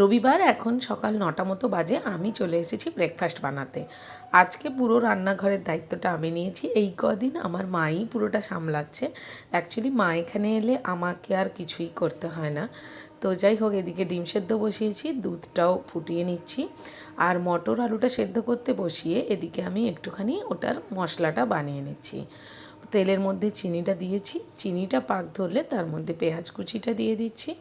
রবিবার এখন সকাল নটা মতো বাজে, আমি চলে এসেছি ব্রেকফাস্ট বানাতে। আজকে পুরো রান্নাঘরের দায়িত্বটা আমি নিয়েছি। এই কদিন আমার মাই পুরোটা সামলাচ্ছে। অ্যাকচুয়ালি মা এখানে এলে আমাকে আর কিছুই করতে হয় না। তো যাই হোক, এদিকে ডিম সেদ্ধ বসিয়েছি, দুধটাও ফুটিয়ে নিচ্ছি। আর মটর আলুটা সেদ্ধ করতে বসিয়ে এদিকে আমি একটুখানি ওটার মশলাটা বানিয়ে নিচ্ছি। তেলের মধ্যে চিনিটা দিয়েছি। চিনিটা পাক ধরলে তার মধ্যে পেঁয়াজ কুচিটা দিয়ে দিচ্ছি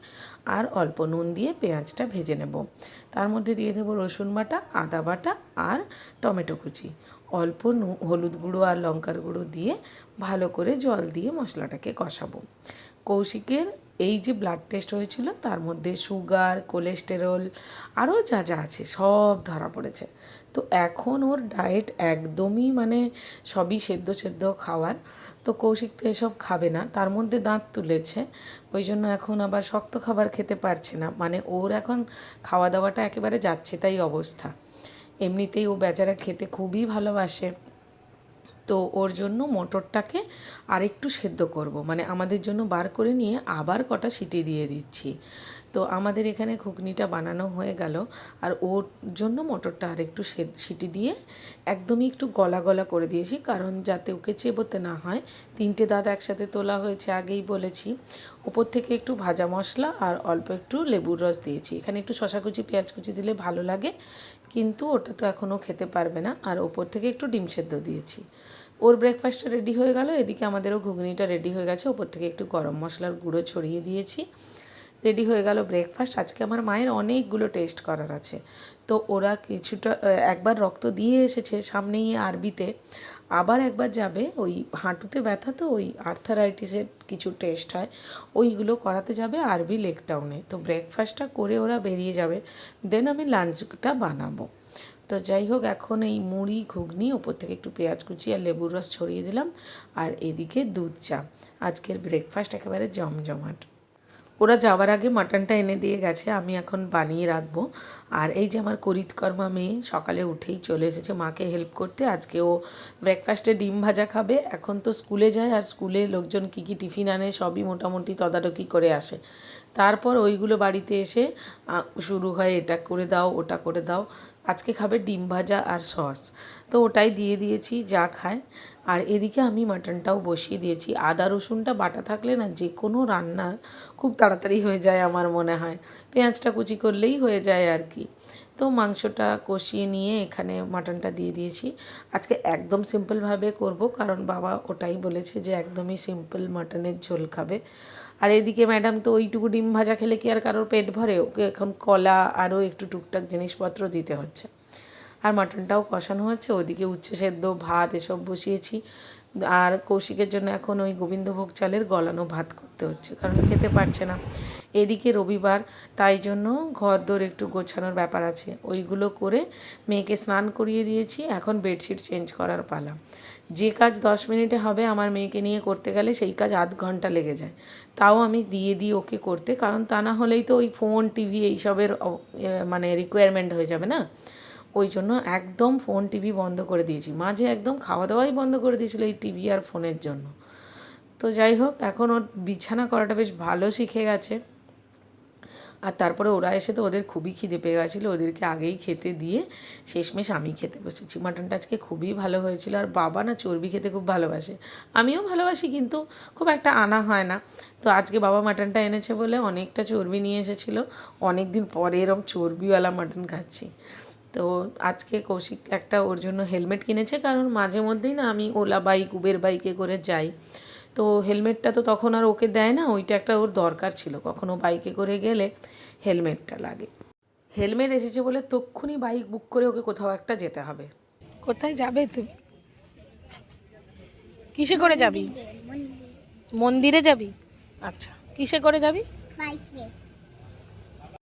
আর অল্প নুন দিয়ে পেঁয়াজটা ভেজে নেব। তার মধ্যে দিয়ে দেবো রসুন বাটা, আদা বাটা আর টমেটো কুচি। অল্প হলুদ গুঁড়ো আর লঙ্কার গুঁড়ো দিয়ে ভালো করে জল দিয়ে মশলাটাকে কষাবো। কৌশিকের এই যে ব্লাড টেস্ট হয়েছিল, তার মধ্যে সুগার কোলেস্টেরল আরও যা যা আছে, সব ধরা পড়েছে। তো এখন ওর ডায়েট একদমই মানে সবই সেদ্ধ সেদ্ধ খাওয়ার। তো কৌশিক তো এসব খাবে না, তার মধ্যে দাঁত তুলেছে, ওই জন্য এখন আবার শক্ত খাবার খেতে পারছে না। মানে ওর এখন খাওয়া দাওয়াটা একেবারে যাচ্ছে তাই অবস্থা। এমনিতেই ও বেচারা খেতে খুবই ভালোবাসে। তো ওর জন্য মোটরটাকে আরেকটু সেদ্ধ করব। মানে আমাদের জন্য বার করে নিয়ে আবার কটা সিটি দিয়ে দিচ্ছি। তো আমাদের এখানে ঘুগনিটা বানানো হয়ে গেল। আর ওর জন্য মটরটা আরেকটু সে- সিটি দিয়ে একদমই একটু গলা গলা করে দিয়েছি, কারণ যাতে ওকে চেবোতে না হয়। তিনটে দাঁত একসাথে তোলা হয়েছে, আগেই বলেছি। ওপর থেকে একটু ভাজা মশলা আর অল্প একটু লেবুর রস দিয়েছি। এখানে একটু শশা কুচি পেঁয়াজ কুচি দিলে ভালো লাগে, কিন্তু ওটা তো এখনও খেতে পারবে না। আর ওপর থেকে একটু ডিম সেদ্ধ দিয়েছি। ওর ব্রেকফাস্টটা রেডি হয়ে গেল, এদিকে আমাদেরও ঘুগনিটা রেডি হয়ে গেছে। ওপর থেকে একটু গরম মশলার গুঁড়ো ছড়িয়ে দিয়েছি। রেডি হয়ে গেল ব্রেকফাস্ট। আজকে আমার মায়ের অনেকগুলো টেস্ট করার আছে। তো ওরা কিছুটা, একবার রক্ত দিয়ে এসেছে সামনেই আরবিতে, আবার একবার যাবে ওই হাঁটুতে ব্যথা তো, ওই আর্থারাইটিসের কিছু টেস্ট হয়, ওইগুলো করাতে যাবে আরবি লেক টাউনে। তো ব্রেকফাস্টটা করে ওরা বেরিয়ে যাবে। দেন আমি লাঞ্চটা বানাবো। তো যাই হোক, এখন এই মুড়ি, ঘুগনি, ওপর থেকে একটু পেঁয়াজ কুচি আর লেবুর রস ছড়িয়ে দিলাম। আর এদিকে দুধ চা। আজকের ব্রেকফাস্ট একেবারে জমজমাট। ওরা যাওয়ার আগে মাটনটা এনে দিয়ে গেছে, আমি এখন বানিয়ে রাখব। আর এই যে আমার করিতকর্মা মেয়ে সকালে উঠেই চলে এসেছে মাকে হেল্প করতে, আজকে ও ব্রেকফাস্টে ডিম ভাজা খাবে। এখন তো স্কুলে যায় আর স্কুলে লোকজন কী কী টিফিন আনে সবই মোটামুটি তদারকি করে আসে। তারপর ওইগুলো বাড়িতে এসে শুরু হয় এটা করে দাও, ওটা করে দাও। আজকে খাবে ডিম ভাজা আর সস। তো ওটাই দিয়ে দিয়েছি, যা খায়। আর এদিকে আমি মাটনটাও বসিয়ে দিয়েছি। আদা, রসুনটা বাটা থাকলে না যে কোনো রান্না খুব তাড়াতাড়ি হয়ে যায় আমার মনে হয়। পেঁয়াজটা কুচি করলেই হয়ে যায় আর কি। তো মাংসটা কষিয়ে নিয়ে এখানে মাটনটা দিয়ে দিয়েছি। আজকে একদম সিম্পলভাবে করব, কারণ বাবা ওটাই বলেছে যে একদমই সিম্পল মাটনের ঝোল খাবে। আর এদিকে ম্যাডাম তো ওইটুকু ডিম ভাজা খেলে কি আর কারোর পেট ভরে? ওকে এখন কলা আরও একটু টুকটাক জিনিসপত্র দিতে হচ্ছে। আর মাটনটাও কষানো হচ্ছে। ওদিকে উচ্ছে সেদ্ধ, ভাত এসব বসিয়েছি। আর কৌশিকের জন্য এখন ওই গোবিন্দভোগ চালের গলানো ভাত করতে হচ্ছে, কারণ খেতে পারছে না। এদিকে রবিবার, তাই জন্য ঘর দোর একটু গোছানোর ব্যাপার আছে। ওইগুলো করে মেয়েকে স্নান করিয়ে দিয়েছি, এখন বেডশিট চেঞ্জ করার পালা। যে কাজ দশ মিনিটে হবে আমার মেয়েকে নিয়ে করতে গেলে সেই কাজ আধ ঘণ্টা লেগে যায়। তাও আমি দিয়ে দিই ওকে করতে, কারণ তা না হলেই তো ওই ফোন, টিভি এইসবের মানে রিকোয়ারমেন্ট হয়ে যাবে না? ওই জন্য একদম ফোন টিভি বন্ধ করে দিয়েছি। মাঝে একদম খাওয়া দাওয়াই বন্ধ করে দিয়েছিল এই টিভি আর ফোনের জন্য। তো যাই হোক, এখন ওর বিছানা করাটা বেশ ভালো শিখে গেছে। আর তারপরে ওরা এসে তো ওদের খুবই খিদে পেয়ে গেছিল, ওদেরকে আগেই খেতে দিয়ে শেষমেশ আমি খেতে বসেছি। মাটনটা আজকে খুবই ভালো হয়েছিল। আর বাবা না চর্বি খেতে খুব ভালোবাসে। আমিও ভালোবাসি কিন্তু খুব একটা আনা হয় না। তো আজকে বাবা মাটনটা এনেছে বলে অনেকটা চর্বি নিয়ে এসেছিল। অনেক দিন পরে এরম চর্বিওয়ালা মাটন খাচ্ছি। তো আজকে কৌশিক একটা ওর জন্য হেলমেট কিনেছে কারণ মাঝে মধ্যেই না আমি ওলা বাইক উবের বাইকে করে যাই। তো হেলমেটটা তো তখন আর ওকে দেয় না ওইটা একটা ওর দরকার ছিল কখনো বাইকে করে গেলে হেলমেটটা লাগে। হেলমেট এসেছে বলে তক্ষুনি বাইক বুক করে ওকে কোথাও একটা যেতে হবে। কোথায় যাবে তুমি কিসে করে যাবি? মন্দিরে যাবি? আচ্ছা। কিসে করে যাবি?